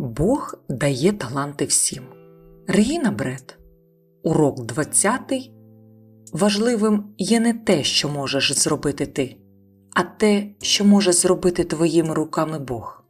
Бог дає таланти всім. Регіна Бред. Урок 20. Важливим є не те, що можеш зробити ти, а те, що може зробити твоїми руками Бог.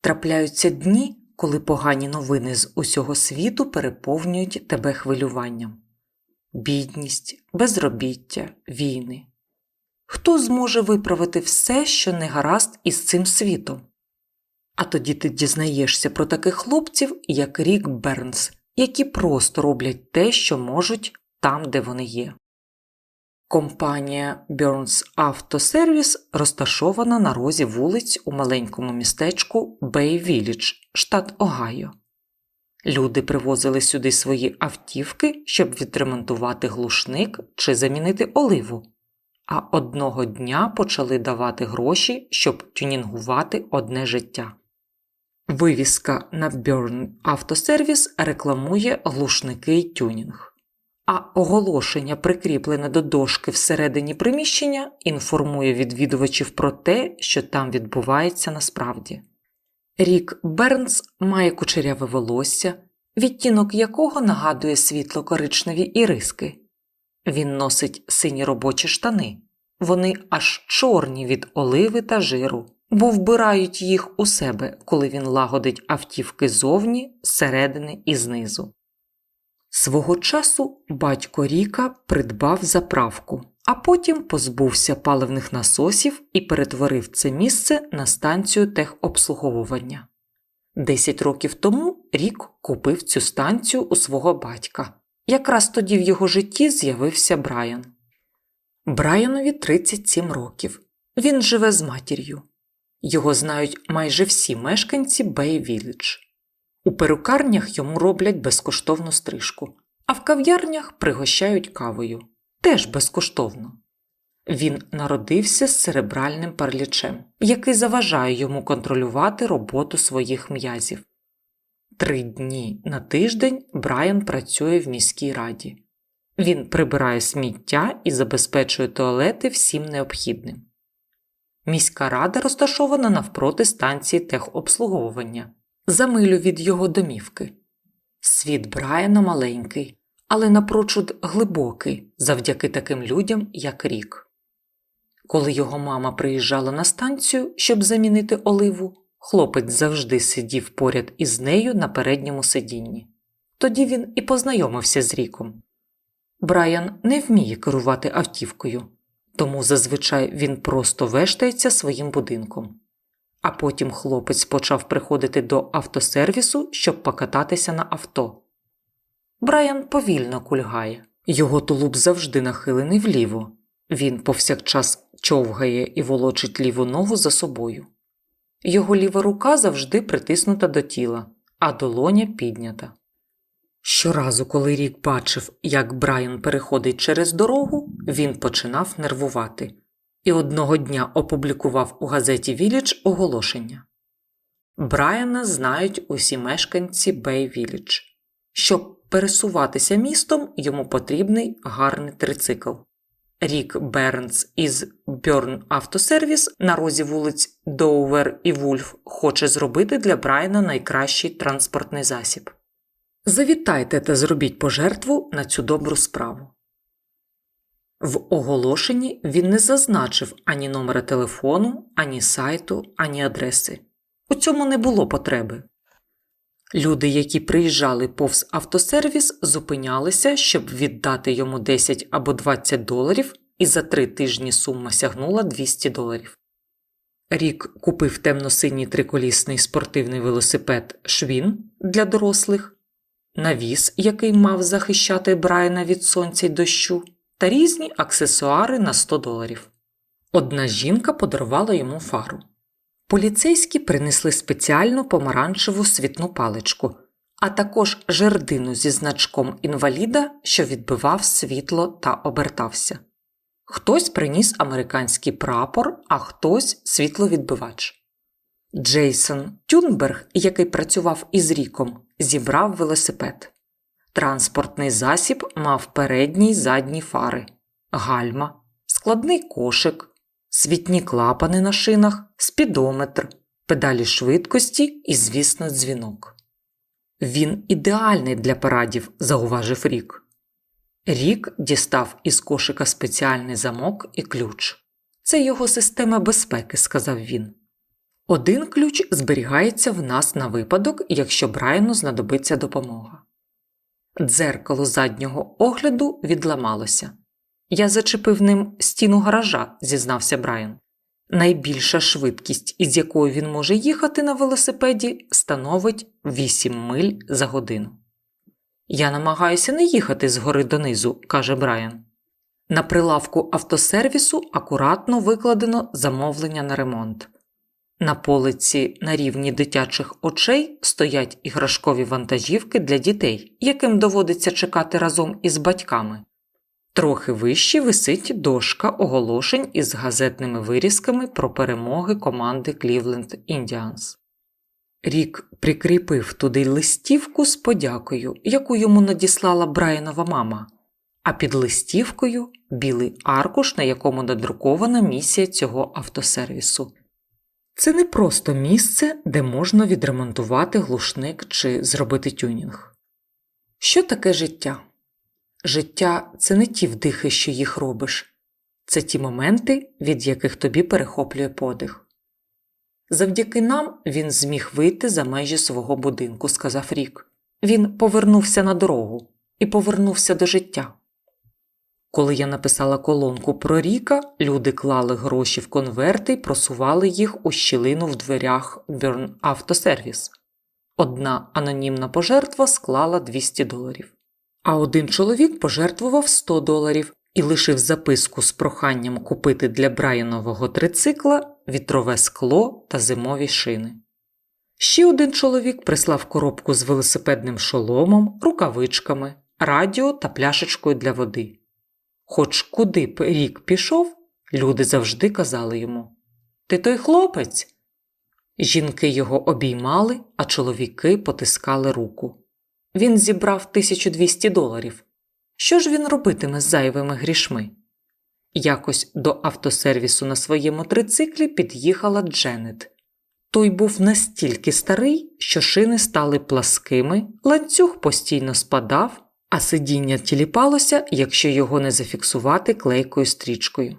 Трапляються дні, коли погані новини з усього світу переповнюють тебе хвилюванням. Бідність, безробіття, війни. Хто зможе виправити все, що не гаразд із цим світом? А тоді ти дізнаєшся про таких хлопців, як Рік Бернс, які просто роблять те, що можуть там, де вони є. Компанія Burns Service розташована на розі вулиць у маленькому містечку Bay Village, штат Огайо. Люди привозили сюди свої автівки, щоб відремонтувати глушник чи замінити оливу, а одного дня почали давати гроші, щоб тюнінгувати одне життя. Вивіска на Burn Автосервіс рекламує глушники й тюнінг, а оголошення, прикріплене до дошки всередині приміщення, інформує відвідувачів про те, що там відбувається насправді. Рік Бернс має кучеряве волосся, відтінок якого нагадує світло коричневі іриски. Він носить сині робочі штани, вони аж чорні від оливи та жиру, бо вбирають їх у себе, коли він лагодить автівки зовні, зсередини і знизу. Свого часу батько Ріка придбав заправку, а потім позбувся паливних насосів і перетворив це місце на станцію техобслуговування. Десять років тому Рік купив цю станцію у свого батька. Якраз тоді в його житті з'явився Брайан. Брайанові 37 років. Він живе з матір'ю. Його знають майже всі мешканці Бей Віллідж. У перукарнях йому роблять безкоштовну стрижку, а в кав'ярнях пригощають кавою теж безкоштовно. Він народився з церебральним паралічем, який заважає йому контролювати роботу своїх м'язів. Три дні на тиждень Брайан працює в міській раді. Він прибирає сміття і забезпечує туалети всім необхідним. Міська рада розташована навпроти станції техобслуговування, за милю від його домівки. Світ Брайана маленький, але напрочуд глибокий завдяки таким людям, як Рік. Коли його мама приїжджала на станцію, щоб замінити оливу, хлопець завжди сидів поряд із нею на передньому сидінні. Тоді він і познайомився з Ріком. Брайан не вміє керувати автівкою, тому зазвичай він просто вештається своїм будинком. А потім хлопець почав приходити до автосервісу, щоб покататися на авто. Брайан повільно кульгає, його тулуб завжди нахилений вліво. Він повсякчас човгає і волочить ліву ногу за собою. Його ліва рука завжди притиснута до тіла, а долоня піднята. Щоразу, коли Рік бачив, як Брайан переходить через дорогу, він починав нервувати і одного дня опублікував у газеті Вілідж оголошення. Брайана знають усі мешканці Бей Вілідж. Щоб пересуватися містом, йому потрібний гарний трицикл. Рік Бернс із Бьорн Автосервіс на розі вулиць Доувер і Вульф хоче зробити для Брайана найкращий транспортний засіб. Завітайте та зробіть пожертву на цю добру справу. В оголошенні він не зазначив ані номера телефону, ані сайту, ані адреси. У цьому не було потреби. Люди, які приїжджали повз автосервіс, зупинялися, щоб віддати йому 10 або 20 доларів, і за три тижні сума сягнула 200 доларів. Рік купив темно-синій триколісний спортивний велосипед Швін для дорослих, навіс, який мав захищати Брайана від сонця й дощу, та різні аксесуари на 100 доларів. Одна жінка подарувала йому фару. Поліцейські принесли спеціальну помаранчеву світну паличку, а також жердину зі значком інваліда, що відбивав світло та обертався. Хтось приніс американський прапор, а хтось світловідбивач. Джейсон Тюнберг, який працював із Ріком, зібрав велосипед. Транспортний засіб мав передні й задні фари, гальма, складний кошик, світні клапани на шинах, спідометр, педалі швидкості і, звісно, дзвінок. Він ідеальний для парадів, зауважив Рік. Рік дістав із кошика спеціальний замок і ключ. Це його система безпеки, сказав він. Один ключ зберігається в нас на випадок, якщо Брайану знадобиться допомога. Дзеркало заднього огляду відламалося. Я зачепив ним стіну гаража, зізнався Брайан. Найбільша швидкість, із якою він може їхати на велосипеді, становить 8 миль за годину. Я намагаюся не їхати згори донизу, каже Брайан. На прилавку автосервісу акуратно викладено замовлення на ремонт. На полиці на рівні дитячих очей стоять іграшкові вантажівки для дітей, яким доводиться чекати разом із батьками. Трохи вище висить дошка оголошень із газетними вирізками про перемоги команди Cleveland Indians. Рік прикріпив туди листівку з подякою, яку йому надіслала Брайанова мама, а під листівкою білий аркуш, на якому надрукована місія цього автосервісу. Це не просто місце, де можна відремонтувати глушник чи зробити тюнінг. Що таке життя? Життя це не ті вдихи, що їх робиш, це ті моменти, від яких тобі перехоплює подих. Завдяки нам він зміг вийти за межі свого будинку, сказав Рік. Він повернувся на дорогу і повернувся до життя. Коли я написала колонку про Ріка, люди клали гроші в конверти і просували їх у щілину в дверях Burn Автосервіс. Одна анонімна пожертва склала 200 доларів. А один чоловік пожертвував 100 доларів і лишив записку з проханням купити для Брайанового трицикла вітрове скло та зимові шини. Ще один чоловік прислав коробку з велосипедним шоломом, рукавичками, радіо та пляшечкою для води. Хоч куди б рік пішов, люди завжди казали йому Ти той хлопець. Жінки його обіймали, а чоловіки потискали руку. Він зібрав 1200 доларів. Що ж він робитиме з зайвими грішми? Якось до автосервісу на своєму трициклі під'їхала Дженет. Той був настільки старий, що шини стали пласкими, ланцюг постійно спадав, а сидіння тіліпалося, якщо його не зафіксувати клейкою стрічкою.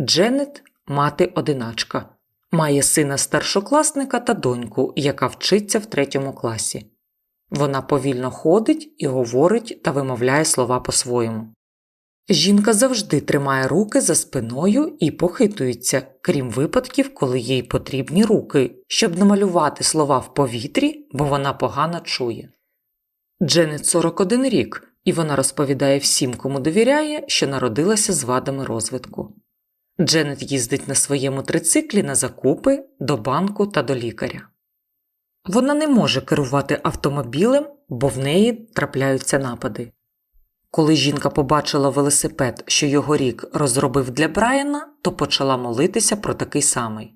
Дженет мати одиначка, має сина старшокласника та доньку, яка вчиться в третьому класі. Вона повільно ходить і говорить та вимовляє слова по-своєму. Жінка завжди тримає руки за спиною і похитується, крім випадків, коли їй потрібні руки, щоб намалювати слова в повітрі, бо вона погано чує. Дженет 41 рік, і вона розповідає всім, кому довіряє, що народилася з вадами розвитку. Дженет їздить на своєму трициклі на закупи, до банку та до лікаря. Вона не може керувати автомобілем, бо в неї трапляються напади. Коли жінка побачила велосипед, що його рік розробив для Брайана, то почала молитися про такий самий.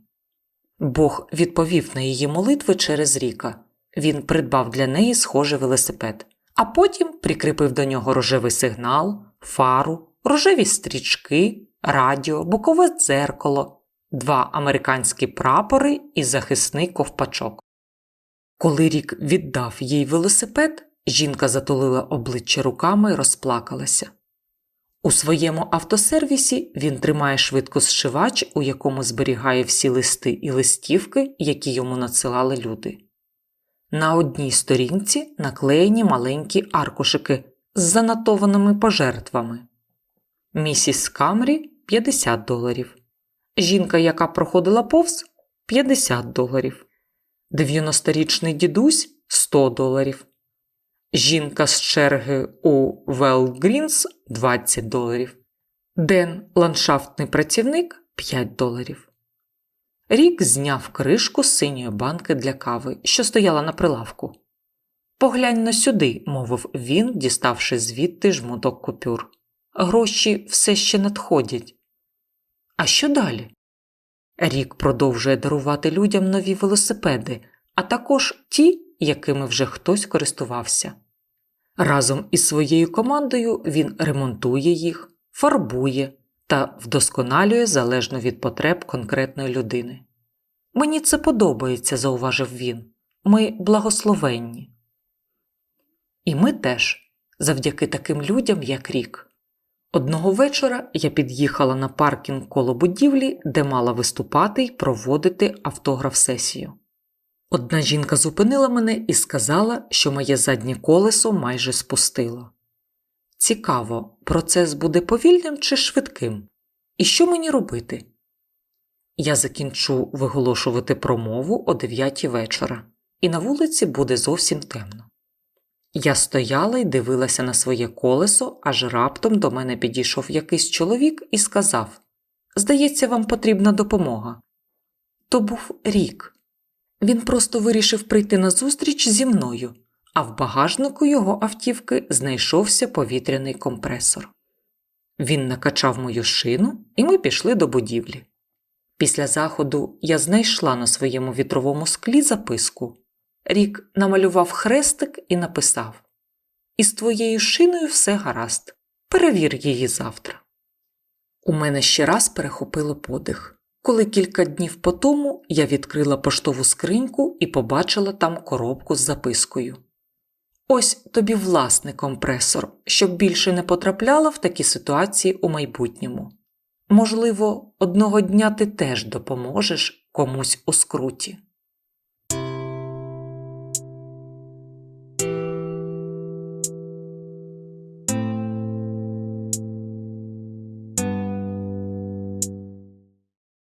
Бог відповів на її молитви через ріка. Він придбав для неї схожий велосипед, а потім прикріпив до нього рожевий сигнал, фару, рожеві стрічки, радіо, бокове дзеркало, два американські прапори і захисний ковпачок. Коли рік віддав їй велосипед, жінка затулила обличчя руками і розплакалася. У своєму автосервісі він тримає швидкосшивач, у якому зберігає всі листи і листівки, які йому надсилали люди. На одній сторінці наклеєні маленькі аркушики з занотованими пожертвами. Місіс Камрі 50 доларів. Жінка, яка проходила повз 50 доларів. 90-річний дідусь 100 доларів. Жінка з черги у Велгрінс 20 доларів. Ден ландшафтний працівник 5 доларів. Рік зняв кришку з синьої банки для кави, що стояла на прилавку. Поглянь на сюди, мовив він, діставши звідти жмуток купюр. Гроші все ще надходять. А що далі? Рік продовжує дарувати людям нові велосипеди, а також ті, якими вже хтось користувався. Разом із своєю командою він ремонтує їх, фарбує, та вдосконалює залежно від потреб конкретної людини. Мені це подобається, зауважив він. Ми благословенні. І ми теж, завдяки таким людям, як рік. Одного вечора я під'їхала на паркінг коло будівлі, де мала виступати й проводити автограф-сесію. Одна жінка зупинила мене і сказала, що моє заднє колесо майже спустило. Цікаво, процес буде повільним чи швидким? І що мені робити? Я закінчу виголошувати промову о 9 вечора, і на вулиці буде зовсім темно. Я стояла і дивилася на своє колесо, аж раптом до мене підійшов якийсь чоловік і сказав Здається, вам потрібна допомога. То був рік. Він просто вирішив прийти на зустріч зі мною, а в багажнику його автівки знайшовся повітряний компресор. Він накачав мою шину, і ми пішли до будівлі. Після заходу я знайшла на своєму вітровому склі записку. Рік намалював хрестик і написав Із твоєю шиною все гаразд. Перевір її завтра. У мене ще раз перехопило подих, коли кілька днів по тому я відкрила поштову скриньку і побачила там коробку з запискою. Ось тобі власний компресор, щоб більше не потрапляла в такі ситуації у майбутньому. Можливо, одного дня ти теж допоможеш комусь у скруті.